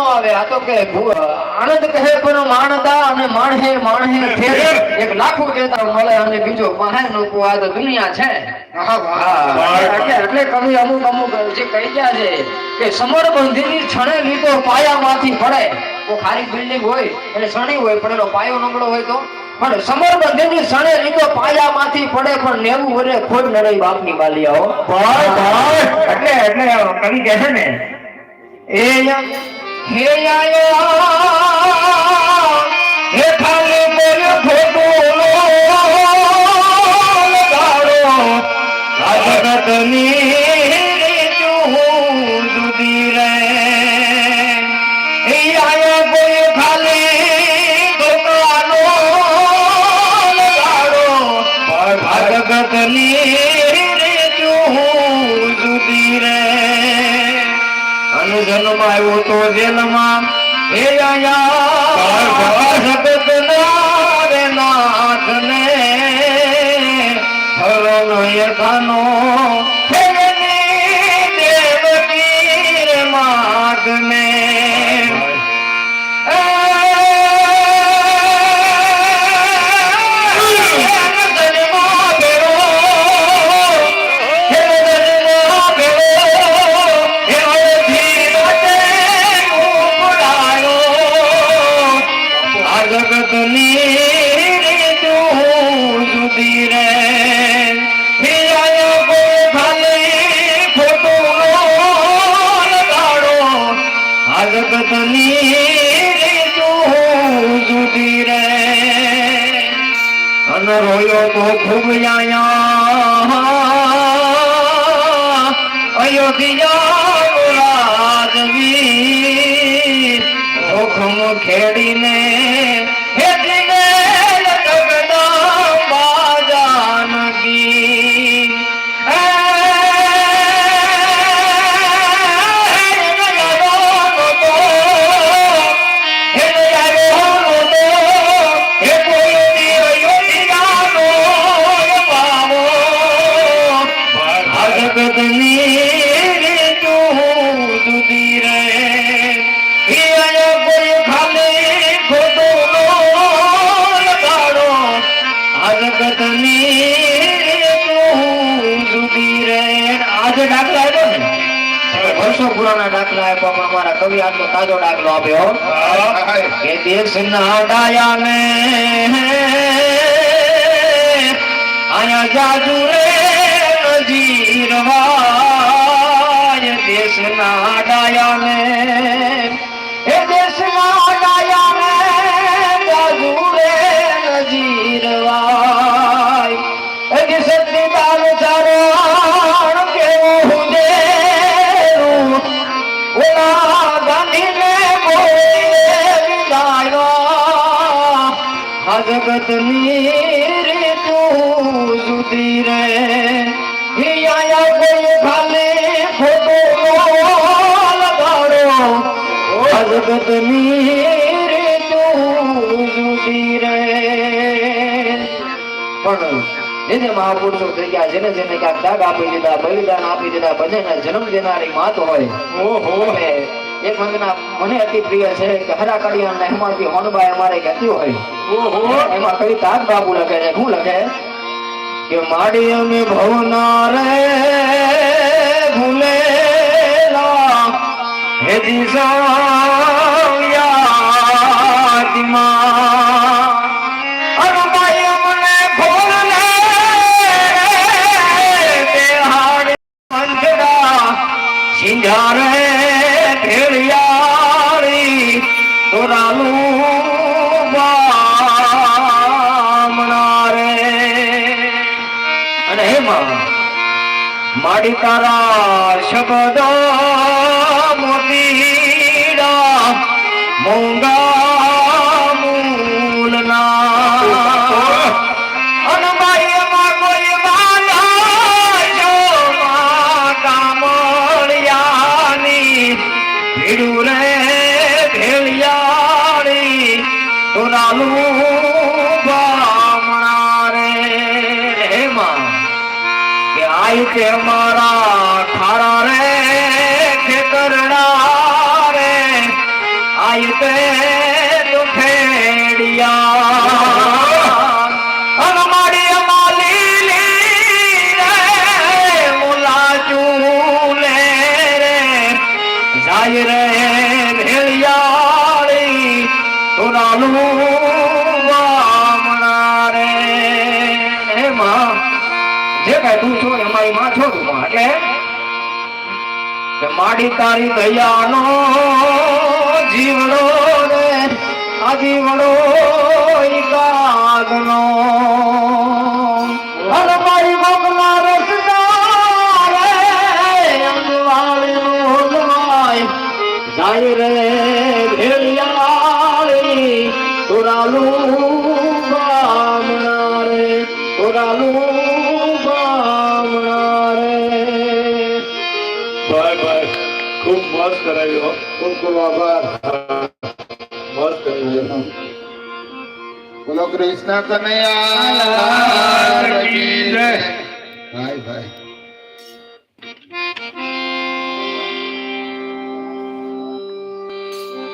આવે. આ તો કે આનંદ કહે પણ માણદા અને માણહે માણહે ફેર. એક લાખો કહેતા મળે અને બીજો મહાન લોકો આ તો દુનિયા છે. એટલે કવિ અમુક અમુક જે કહી ગયા છે કે સમર બંધીની છણે લીધો પાયામાંથી પડે. કોઈ ખારી બિલ્ડિંગ હોય એટલે છણી હોય પણ એનો પાયો નબળો હોય તો. પણ સમર સણે લીધો પાયામાંથી પડે પણ નેવું વરે ખોટ ન રહી બાપની બાલિયાઓ. એટલે એટલે કવિ કહે છે ને એ હે આયા હે અનુજન્મ આવ્યો તો જેલમાં હે આયા. જગત રે નાથ ને હરનો યથાનો રોયો ખૂબ આયા અયોધ્યા રાજવી જોખમ ખેડીને આજે દાખલા આપ્યો ને? વર્ષો પુરાણા દાખલા આપ્યા પણ અમારા કવિ આટલો તાજો દાખલો આપ્યો. કે ડાયા ને આયા જાદુ રે નજીરવાય આ જગતની રીતું જુદી રે હિયા કોઈ ખાલી ફોટો લગાડો આ જગતની રીતું જુદી રે પણ જેને મહાપુરુષો થઈ ગયા જેને જેને ક્યાંક દાગ આપી દીધા બલિદાન આપી દીધા બધાને જન્મ દેનારી માત હોય ઓહો. એક વંદના મને અતિ પ્રિય છે કે હરા કડિયા ને હેમાથી હોનબાઈ અમારે કહેતી હોય. ઓહો. એમાં કવિ તાજ બાબુ લખે છે? શું લખે? કે માડી અમે ભવના રે ભૂલે હે દિશાયાદમાં અને હેમાં માડી આઈ કે મારા ખારા રે ખેતરડા રે? જાય તે દુખેડિયા અનમાડી અમાલી રે મુલા ચૂલે રે। જાય રે ભેળિયાળી, તુરાલું જે કઈ તું છો એમાં માં છો તું એટલે માડી તારી દયાનો જીવડો રે આ જીવડો ઈ કાગનો જાય રે ભેળિયાળી, તોરાલું મોજ કરાવ્યો ખૂબ ખૂબ આભાર મોજ કરાવ્યો બોલો કૃષ્ણ કનૈયા ભાઈ ભાઈ